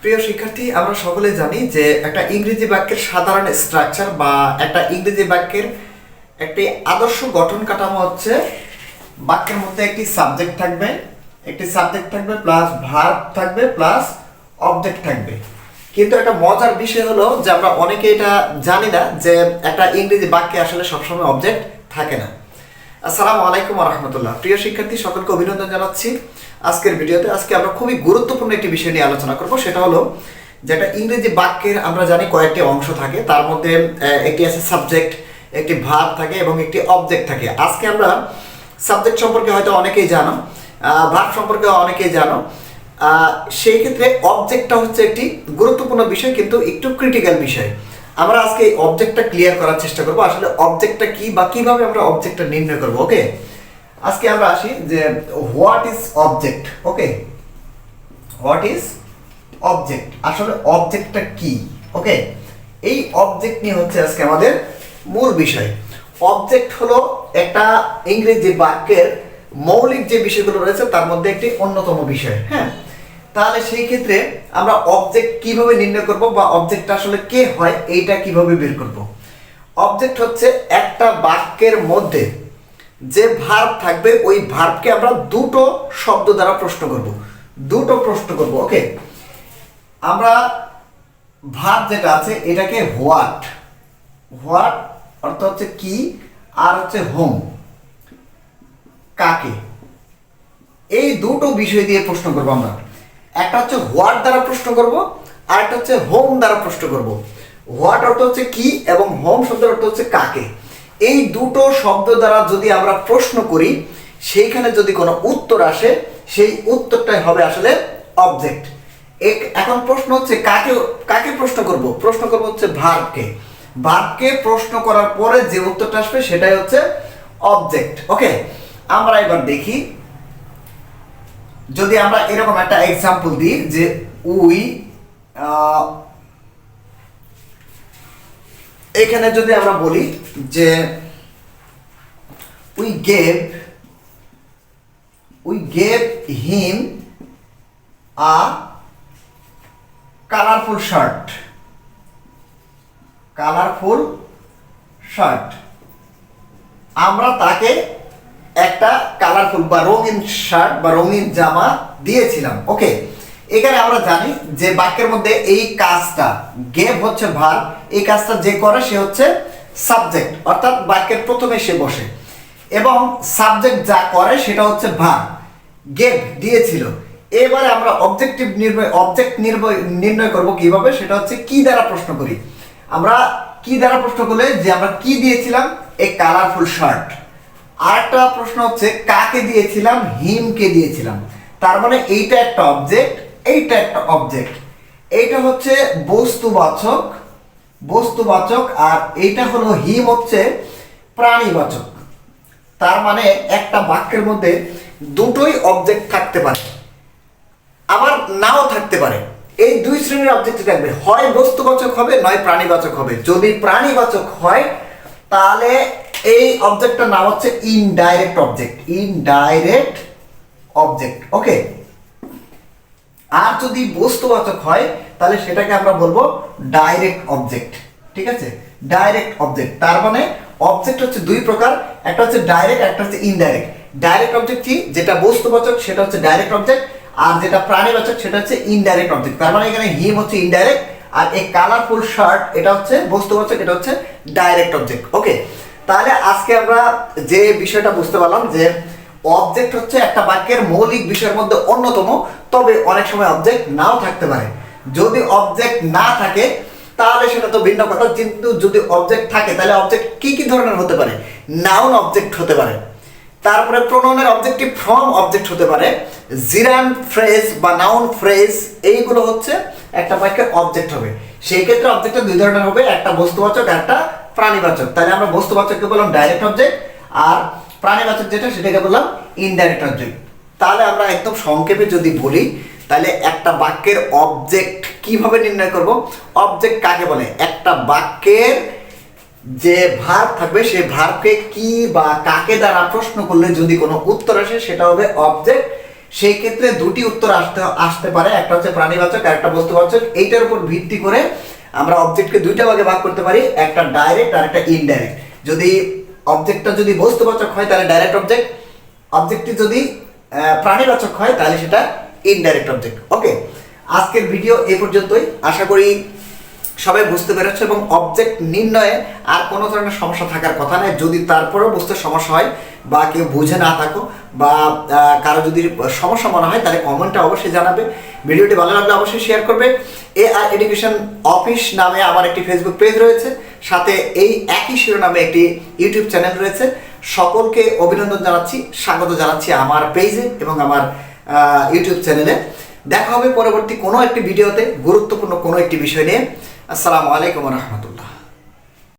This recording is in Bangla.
প্রিয় শিক্ষার্থী, আমরা সকলে জানি যে একটা ইংরেজি বাক্যের সাধারণ স্ট্রাকচার বা একটা ইংরেজি বাক্যের একটি আদর্শ গঠন কাঠামো হচ্ছে বাক্যের মধ্যে একটি সাবজেক্ট থাকবে, একটি সাবজেক্ট থাকবে প্লাস ভার্ব থাকবে প্লাস অবজেক্ট থাকবে। কিন্তু একটা মজার বিষয় হলো যে আমরা অনেকে এটা জানি না যে একটা ইংরেজি বাক্যে আসলে সবসময় অবজেক্ট থাকে না। আসসালামু আলাইকুম রহমতুল্লাহ। প্রিয় শিক্ষার্থী, সকলকে অভিনন্দন জানাচ্ছি। আজকের ভিডিওতে আজকে আমরা খুবই গুরুত্বপূর্ণ একটি বিষয় নিয়ে আলোচনা করব। সেটা হলো যে একটা ইংরেজি বাক্যের আমরা জানি কয়েকটি অংশ থাকে। তার মধ্যে একটি আছে সাবজেক্ট একটি ভাব থাকে এবং একটি অবজেক্ট থাকে। আজকে আমরা সাবজেক্ট সম্পর্কে হয়তো অনেকেই জানো ভাব সম্পর্কে অনেকেই জানো। সেই ক্ষেত্রে অবজেক্টটা হচ্ছে একটি গুরুত্বপূর্ণ বিষয়, কিন্তু একটু ক্রিটিক্যাল বিষয়। আমরা আজকে এই অবজেক্টটা ক্লিয়ার করার চেষ্টা করব। আসলে অবজেক্টটা কি বা কীভাবে আমরা অবজেক্টটা নির্ণয় করব ওকে আজকে আমরা আসি যে what is object okay what is object আসলে অবজেক্টটা কি ওকে এই অবজেক্ট নিয়ে হচ্ছে আজকে আমাদের মূল বিষয়। অবজেক্ট হলো একটা ইংরেজি বাক্যের মৌলিক যে বিষয়গুলো রয়েছে, তার মধ্যে একটি অন্যতম বিষয় হ্যাঁ? তাহলে সেই ক্ষেত্রে আমরা অবজেক্ট কীভাবে নির্ণয় করব বা অবজেক্টটা আসলে কে হয়, এইটা কীভাবে বের করব? অবজেক্ট হচ্ছে একটা বাক্যের মধ্যে যে ভার্ব থাকবে, ওই ভার্বকে আমরা দুটো শব্দ দ্বারা প্রশ্ন করব। দুটো প্রশ্ন করব ওকে আমরা ভার্ব যেটা আছে, এটাকে হোয়াট হোয়াট অর্থ হচ্ছে কি, আর হচ্ছে হোম কাকে? এই দুটো বিষয় দিয়ে প্রশ্ন করব আমরা। একটা হচ্ছে হোয়াট দ্বারা প্রশ্ন করব, আর একটা হচ্ছে হোম দ্বারা প্রশ্ন করব। হোয়াট অর্থ হচ্ছে কি এবং হোম শব্দের অর্থ হচ্ছে কাকে? এই দুটো শব্দ দ্বারা যদি আমরা প্রশ্ন করি, সেইখানে যদি কোনো উত্তর আসে, সেই উত্তরটাই হবে আসলে অবজেক্ট এখন প্রশ্ন হচ্ছে কাকে কাকে প্রশ্ন করব? প্রশ্ন করব হচ্ছে ভার্বকে ভার্বকে প্রশ্ন করার পরে যে উত্তরটা আসবে, সেটাই হচ্ছে অবজেক্ট ওকে আমরা এবার দেখি যদি আমরা এরকম একটা এক্সাম্পল দিই যে উই এখানে যদি আমরা বলি যে we gave we gave him a colourful shirt colourful shirt আমরা তাকে একটা কালারফুল বা রঙিন শার্ট বা রঙিন জামা দিয়েছিলাম ওকে এখানে আমরা জানি যে বাক্যের মধ্যে এই কাজটা গেভ হচ্ছে ভার এই কাজটা যে করে সে হচ্ছে সাবজেক্ট অর্থাৎ বাক্যের প্রথমে সে বসে। এবং সাবজেক্ট যা করে সেটা হচ্ছে ভার গেভ দিয়েছিল। এবারে আমরা অবজেক্টিভ নির্ণয় অবজেক্ট নির্ণয় নির্ণয় করব কীভাবে, সেটা হচ্ছে কি দ্বারা প্রশ্ন করি। আমরা কি দ্বারা প্রশ্ন করলে যে আমরা কি দিয়েছিলাম? এ কালারফুল শার্ট আরেকটা প্রশ্ন হচ্ছে, কাকে দিয়েছিলাম? হিমকে দিয়েছিলাম। তার মানে এইটা একটা অবজেক্ট এইটা একটা অবজেক্ট এইটা হচ্ছে বস্তুবাচক বস্তুবাচক, আর এইটা হলো হিম হচ্ছে প্রাণীবাচক। তার মানে একটা বাক্যের মধ্যে দুটোই অবজেক্ট থাকতে পারে। আবার নাও থাকতে পারে। এই দুই শ্রেণির অবজেক্ট থাকবে। হয় বস্তুবাচক হবে, নয় প্রাণীবাচক হবে। যদি প্রাণীবাচক হয়, তাহলে এই অবজেক্টটার নাম হচ্ছে indirect object indirect object okay আর যদি বস্তুবাচক হয়, তাহলে সেটাকে আমরা বলব ডাইরেক্ট অবজেক্ট ঠিক আছে? ডাইরেক্ট অবজেক্ট তার মানে অবজেক্ট হচ্ছে দুই প্রকার, একটা হচ্ছে ডাইরেক্ট একটা হচ্ছে ইনডাইরেক্ট ডাইরেক্ট অবজেক্ট কি? যেটা বস্তুবাচক, সেটা হচ্ছে ডাইরেক্ট অবজেক্ট আর যেটা প্রাণীবাচক, সেটা হচ্ছে ইনডাইরেক্ট অবজেক্ট তার মানে এখানে হিম হচ্ছে ইনডাইরেক্ট আর এই কালারফুল শার্ট এটা হচ্ছে বস্তুবাচক, এটা হচ্ছে ডাইরেক্ট অবজেক্ট ওকে তাহলে আজকে আমরা যে বিষয়টা বুঝতে পারলাম যে অবজেক্ট হচ্ছে একটা বাক্যের মৌলিক বিষয়ের মধ্যে অন্যতম, তবে অনেক সময় অবজেক্ট নাও থাকতে পারে। যদি অবজেক্ট না থাকে, তাহলে সেটা তো ভিন্ন কথা। কিন্তু যদি অবজেক্ট থাকে, তাহলে অবজেক্ট কি কি ধরনের হতে পারে? নাউন অবজেক্ট হতে পারে। তারপরে প্রোনাউনের অবজেক্টিভ ফ্রম অবজেক্ট হতে পারে। জিরান ফ্রেজ বা নাউন ফ্রেজ এইগুলো হচ্ছে একটা বাক্যের অবজেক্ট হবে। সেই ক্ষেত্রে অবজেক্টটা দুই ধরনের হবে। একটা বস্তুবাচক একটা প্রাণীবাচক। তাহলে আমরা বস্তুবাচককে বললাম ডাইরেক্ট অবজেক্ট আর প্রাণীবাচক যেটা সেটাকে বললাম ইনডাইরেক্ট অবজেক্ট তাহলে আমরা একদম সংক্ষেপে যদি বলি, তাহলে একটা বাক্যের অবজেক্ট কীভাবে নির্ণয় করব? অবজেক্ট কাকে বলে? একটা বাক্যের যে ভার থাকবে সেই ভারকে কি বা কাকে দ্বারা প্রশ্ন করলে যদি কোনো উত্তর আসে, সেটা হবে অবজেক্ট সেই ক্ষেত্রে দুটি উত্তর আসতে আসতে পারে। একটা হচ্ছে প্রাণীবাচক আর একটা বস্তুবাচক। এইটার উপর ভিত্তি করে আমরা অবজেক্টকে দুইটা ভাগে ভাগ করতে পারি, একটা ডাইরেক্ট আর একটা ইনডাইরেক্ট যদি অবজেক্টটা যদি বস্তুবাচক হয়, তাহলে ডাইরেক্ট অবজেক্ট অবজেক্টটি যদি প্রাণীবাচক হয়, তাহলে সেটা ইনডাইরেক্ট অবজেক্ট ওকে আজকের ভিডিও এ পর্যন্তই। আশা করি সবাই বুঝতে পেরেছ এবং অবজেক্ট নির্ণয়ে আর কোনো ধরনের সমস্যা থাকার কথা নয়। যদি তারপরেও বুঝতে সমস্যা হয় বা কেউ বুঝে না থাকো বা কারও যদি সমস্যা মনে হয়, তাহলে কমেন্টে অবশ্যই জানাবে। ভিডিওটি ভালো লাগলে অবশ্যই শেয়ার করবে। এ আর এডুকেশন অফিস নামে আমার একটি ফেসবুক পেজ রয়েছে। সাথে এই একই শিরোনামে একটি ইউটিউব চ্যানেল রয়েছে। সকলকে অভিনন্দন জানাচ্ছি, স্বাগত জানাচ্ছি আমার পেজে এবং আমার ইউটিউব চ্যানেলে দেখা হবে পরবর্তী কোনো একটি ভিডিওতে গুরুত্বপূর্ণ কোনো একটি বিষয় নিয়ে। আসসালামু আলাইকুম রহমতুল্লাহ।